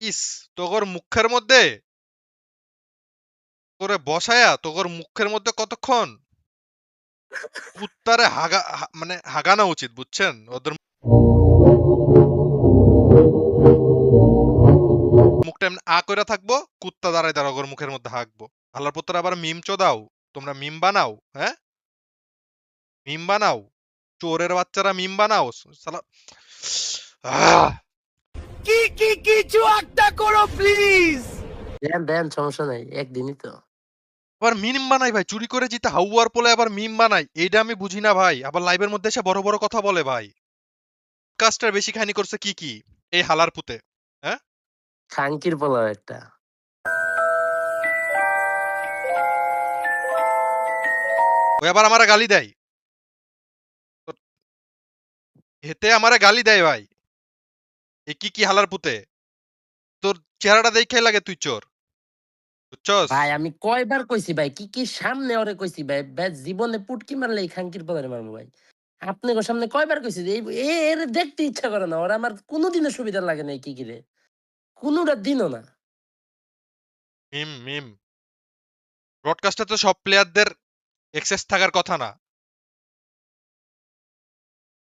ইস, তোগর মুখের মধ্যে? করে বসায়া তোগর মুখের মধ্যে কতক্ষণ? কুত্তারে হাগা মানে হাগানো উচিত, বুঝছেন? ওদের মুখটা এমনি আ করে থাকব, কুত্তা দাঁড়ায় দাঁড়া মুখের মধ্যে হাঁকবো আল্লাহর পুত্র আবার মিম চোদাও, তোমরা মিম বানাও হ্যাঁ? মিম বানাও, চোরের বাচ্চারা মিম বানাও, সালা! কি কিছু একটা করো প্লিজ দেন দেন সমস্যা নাই একদিনই তো। আবার মিম বানাই ভাই চুরি করে জিতে হাউয়ার পোলে আবার মিম বানাই এইটা আমি বুঝি না ভাই আবার লাইভের মধ্যে এসে বড় বড় কথা বলে ভাই। কাজটার বেশি খানি করছে কি কি এই হালার পুতে খাঙ্কির পোলাও একটা। ওই আবার আমারে গালি দেয়। হেতে আমারে গালি দেয় ভাই। এ কি কি হালার পুতে? তোর চেহারাটা দেখে লাগে তুই চোর। বুঝছস? ভাই আমি কয়বার কইছি ভাই কি কি সামনে ওরে কইছি ভাই ভাই জীবনে পুটকি মারলে এই খাঙ্কির পোলারে মারবো ভাই। আপনি সামনে কয়বার কইছি যে এই- এ এর দেখতে ইচ্ছা করে না ওরা আমার কোনোদিনও সুবিধা লাগে না এই কি কিরে কোনোটা দিনও না। মিম মিম। ব্রডকাস্টে তো সব প্লেয়ারদের এক্সেস থাকার কথা না।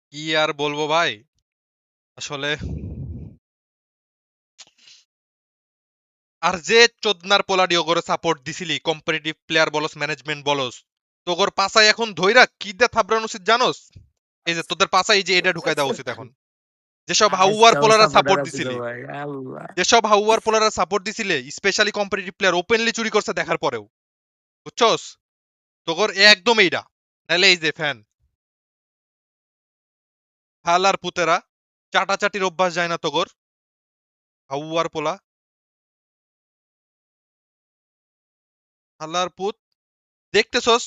কি আর বলব ভাই? আসলে আর যে চোদনার পোলাডি ওগরে সাপোর্ট দিছিলি কম্পিটিটিভ প্লেয়ার বলস ম্যানেজমেন্ট বলস। তোগর পাসাই এখন ধইরা কি দে থাবরান উচিত জানোস? এই যে তোদের পাসাই যে এটা ঢুকাই দেওয়া উচিত এখন। যেসব হাউয়ার পোলারা সাপোর্ট দিছিলি যেসব হাউয়ার পোলারা সাপোর্ট দিছিলে স্পেশালি কম্পিটিটিভ প্লেয়ার ওপেনলি চুরি করছে দেখার পরেও। বুঝছস? তোগর একদম এইটা নাহলে এই যে ফ্যান হালার পুতেরা চাটাচাটির অভ্যাস যায় না তোগর। হাউয়ার পোলা হালার পুত। দেখতেছস